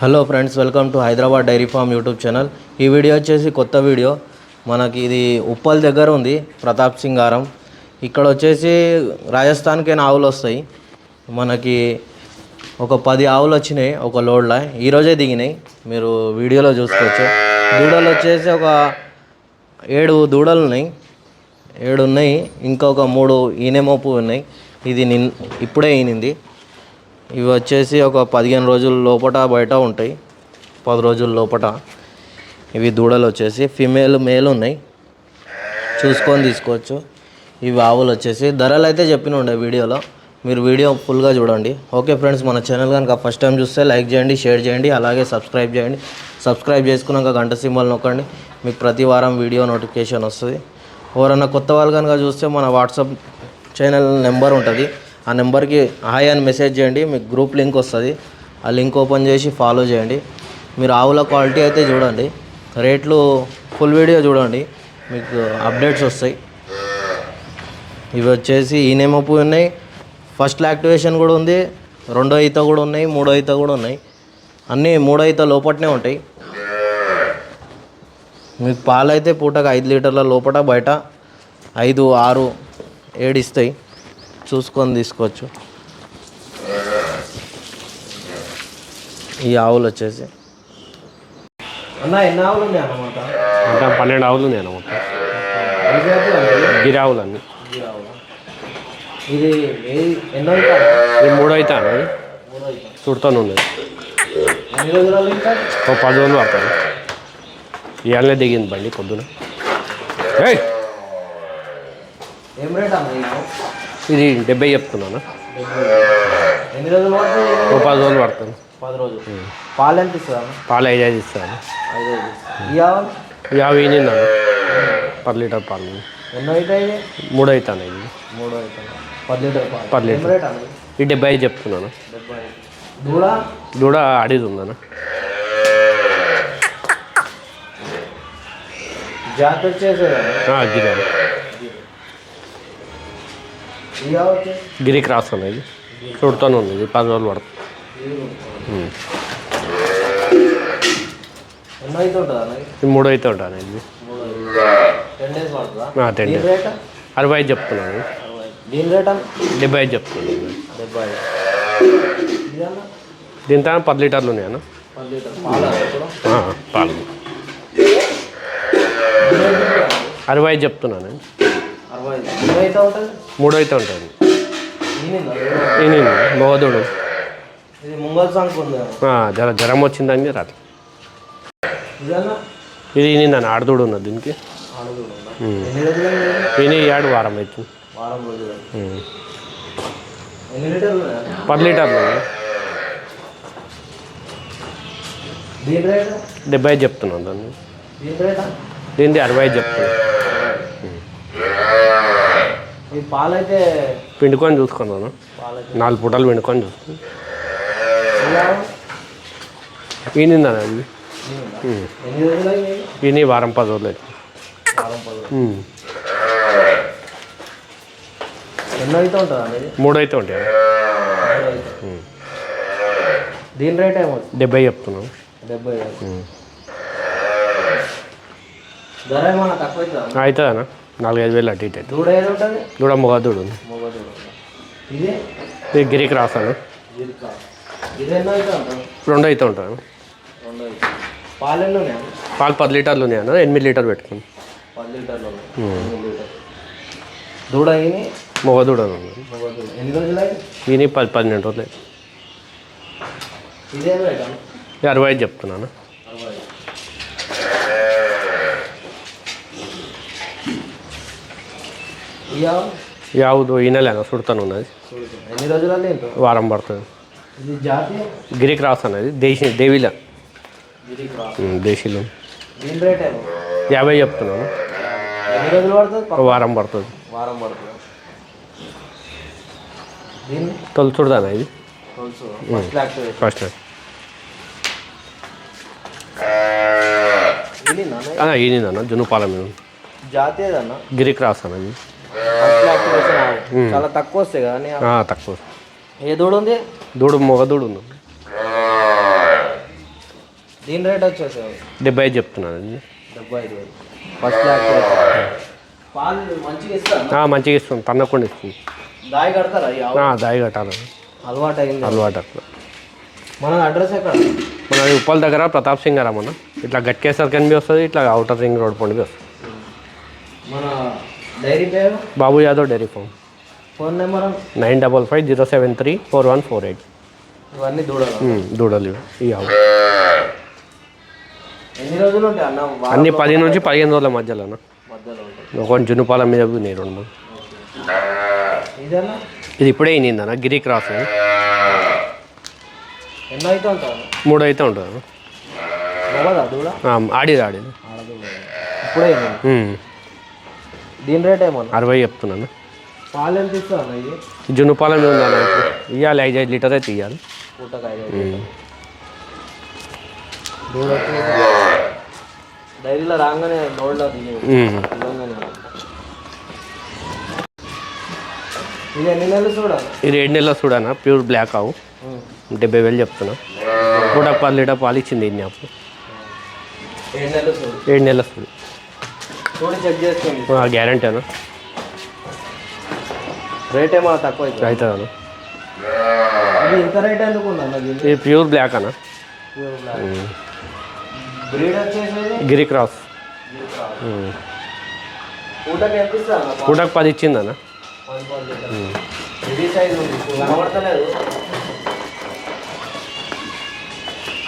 Hello friends welcome to Hyderabad dairy farm YouTube channel. ఈ video వచ్చేసి కొత్త video. మనకి ఇది ఉప్పల్ దగ్గర ఉంది ప్రతాప్ సింగారం ఇక్కడ వచ్చేసి రాజస్థాన్కైనా ఆవులు వస్తాయి? మనకి ఒక పది ఆవులు వచ్చినాయి ఒక లోడ్లో. ఈరోజే దిగినాయి. మీరు వీడియోలో చూసుకోవచ్చు. దూడలు వచ్చేసి ఒక ఏడు దూడలు ఉన్నాయి. ఏడు ఉన్నాయి. ఇంకొక మూడు ఈనెమోపు ఉన్నాయి. ఇది నిన్ ఇప్పుడే ఈనింది. ఇవి వచ్చేసి ఒక పదిహేను రోజుల లోపట బయట ఉంటాయి. పది రోజుల లోపట. ఇవి దూడలు వచ్చేసి ఫిమేల్ మేల్ ఉన్నాయి. చూసుకొని తీసుకోవచ్చు. ఇవి ఆవులు వచ్చేసి ధరలు అయితే చెప్పిన ఉండే వీడియోలో. మీరు వీడియో ఫుల్గా చూడండి. ఓకే ఫ్రెండ్స్ మన ఛానల్ కనుక ఫస్ట్ టైం చూస్తే లైక్ చేయండి షేర్ చేయండి అలాగే సబ్స్క్రైబ్ చేయండి. సబ్స్క్రైబ్ చేసుకున్నాక గంట సింబల్ నొక్కండి. మీకు ప్రతి వారం వీడియో నోటిఫికేషన్ వస్తుంది. ఎవరన్నా కొత్త వాళ్ళు కనుక చూస్తే మన వాట్సాప్ ఛానల్ నెంబర్ ఉంటుంది. ఆ నెంబర్కి హాయ్ అని మెసేజ్ చేయండి మీకు గ్రూప్ లింక్ వస్తుంది. ఆ లింక్ ఓపెన్ చేసి ఫాలో చేయండి. మీరు ఆవుల క్వాలిటీ అయితే చూడండి. రేట్లు ఫుల్ వీడియో చూడండి. మీకు అప్డేట్స్ వస్తాయి. ఇవి వచ్చేసి ఈనేమపు ఉన్నాయి. ఫస్ట్ యాక్టివేషన్ కూడా ఉంది. రెండో ఈత కూడా ఉన్నాయి. మూడో ఈత కూడా ఉన్నాయి. అన్నీ మూడో ఈత లోపటనే ఉంటాయి. మీకు పాలైతే పూటగా పూటకు ఐదు లీటర్ల లోపల బయట ఐదు ఆరు ఏడు ఇస్తాయి. చూసుకొని తీసుకోవచ్చు. ఈ ఆవులు వచ్చేసి. అన్న ఎన్ని ఆవులు ఉన్నాయి అన్నమాట మొత్తం? పన్నెండు ఆవులు నేను మొత్తం. గిరి ఆవులు అన్ని. ఇది ఎన్నో ఇది మూడో అయితే అన్నది చుడుతూనే ఇంకా? ఒక పది రోజులు పడతాను ఇవాళనే దిగింది బండి పొద్దున. ఏయ్! ఏం రేట్ అన్న? ఇది డెబ్బై చెప్తున్నాను? ఎన్ని రోజులు పడుతుంది? ఒక పది రోజులు పడతాను పది రోజులు. పాలు ఎంత ఇస్తుంది అన్న పాలు ఐదు ఐదు ఇస్తాను. ఐదు ఈ యాభై ఈనిందాను పది లీటర్ పాలు. ఎన్నో అయితే ఇది? మూడో అవుతాను ఇది? మూడు అయితే పది లీటర్ పాలు. ఏం లీటర్. ఇది? డెబ్బై ఐదు చెప్తున్నాను. దూడ? దూడ అడిగి ఉందన్న జాతి వచ్చేసి గిరి ఈ గిరి క్రాస్ అనేది. చుడుతూనే ఉంది ఇది పది రోజులు పడుతుంది. ఇది మూడో అయితే ఉంటాను ఇది. టెన్ డేస్ పడుతుందా ఆ, 10 దీని days. రేట్? అరవై ఐదు చెప్తున్నాను. దీని డెబ్బై ఐదు చెప్తున్నాను. అన్న దీంతో పది లీటర్లు ఉన్నాయన్న పాలు. అరవై ఐదు చెప్తున్నాను. మూడో అయితే ఉంటుంది. ఉంది జర జ్వరం వచ్చిందని రాదు. ఇదన్నా ఇది ఈనిందని ఆడదుడు ఉన్నది దీనికి? ఈయన ఏడు వారం అవుతుంది లీటర్లు? పది లీటర్లు డెబ్బై చెప్తున్నాను దాన్ని. దీనిది అరవై చెప్తున్నాను. ఈ పాలైతే పిండుకొని చూసుకున్నాను నాలుగు పూటలు పిండుకొని చూసుకున్నాను అది ఈనిందా? ఈయన వారం పది రోజులు అయితే మూడు అయితే ఉంటాయి. దీని రేట్ ఏమవుతుంది డెబ్బై చెప్తున్నాను డెబ్బై ఐదు. నాలుగైదు వేలు అటు ఇటు దూడ మొగదుడు ఉంది. ఇది? అయితే ఉంటుంది రెండు అయితే. ఉంటాను పాలు పది లీటర్లు ఉన్నాయి అన్న. ఎనిమిది పెట్టుకుని లీటర్లు లీటర్లు. దూడ మొగదూడ ఈయన పది పన్నెండు రోజులు అరవై ఐదు చెప్తున్నాను అరవై ఐదు. ఈ ఆవు యావుదు ఈ నెల సుడతాను ఉన్నది. ఎన్ని రోజులలో వారం పడుతుంది. ఇది జాతి గిరికి రాస్ అనేది దేశీ దేవిల. క్రాస్ దేశీలో. యాభై చెప్తున్నాను. వారం పడుతుంది. వారం పడుతుంది. తొలుచుడదాను ఇది? ఫస్ట్ ఈయన జునుపాలెం మీద జాతి ఏదన్న గిరికి రాస్ అనేది ఫస్ట్ యాక్టివేషన్ ఆవు చాలా తక్కువ వస్తాయి కదా నీ ఆవు. ఆ, తక్కువ ఏ దూడ ఉంది? దూడు మొగ దూడు ఉంది. దీని రేట్ వచ్చేసి డెబ్బై ఐదు చెప్తున్నాను. అండి డెబ్బై ఐదు ఫస్ట్ బ్లాక్ పాలు మంచిగా ఇస్తాను మంచిగా ఇస్తుంది తన్నకుండా ఇస్తుంది దాయి కడతారా? దాయి కట్టాలి. అలవాటు అయింది అలవాటు అట్లా. మన అడ్రస్ ఎక్కడ? మన ఉప్పల్ దగ్గర ప్రతాప్ సింగ్ గారా మన ఇట్లా గట్కేసర్ కనిపి వస్తుంది ఇట్లా అవుటర్ రింగ్ రోడ్ పండుగ వస్తుంది. మన డైరీ పేరు? Babu Yadav dairy farm. Phone number? Nine double five zero seven three four one four eight. ఇవన్నీ దూడలు. దూడలు. ఈ ఆవు. ఎన్ని రోజులు ఉంటాయి అన్న? అన్ని పది నుంచి పదిహేను రోజుల మధ్యలో మధ్యలో ఉంటాయి. ఒక జునుపాల మీద ఉన్నాయి రెండు ఇది ఇప్పుడే అయింది గిరి క్రాస్. మూడు అయితే ఉంటుంది ఆడిది ఆడిది. ఇప్పుడే. దీని రేట్ ఏమన్నా అరవై చెప్తున్నాను. పాలు ఎంత ఇస్తా అన్న ఇది జునుపాల మీద ఉందన్న ఇప్పుడు? ఇవ్వాలి ఐదు ఐదు లీటర్ అయితే ఇవ్వాలి డైరీలో రాగానే. ఇది ఎన్ని నెలలు చూడాలి ఇది ఏడు నెలల చూడనా? ప్యూర్ బ్లాక్ ఆవు. డెబ్బై వేలు చెప్తున్నా. కూడా పది లీటర్ పాలు ఇచ్చింది ఇన్ని అప్పుడు. ఏడు నెలలు చూడు. ఏడు నెలల చూడి. చెక్ గ్యారంటీ అన్న. రేట్ ఏమో తక్కువ అవుతుంది ఇంత రేట్ ఎందుకు అన్న ఇది ప్యూర్ బ్లాక్ అన్న. బ్రీడ్ వచ్చేసి గిరి క్రాస్. పూటకి ఎంత ఇస్తా అన్న. పూటకు పది ఇచ్చిందన్న ఇది సైజ్ కనబడతలేదు.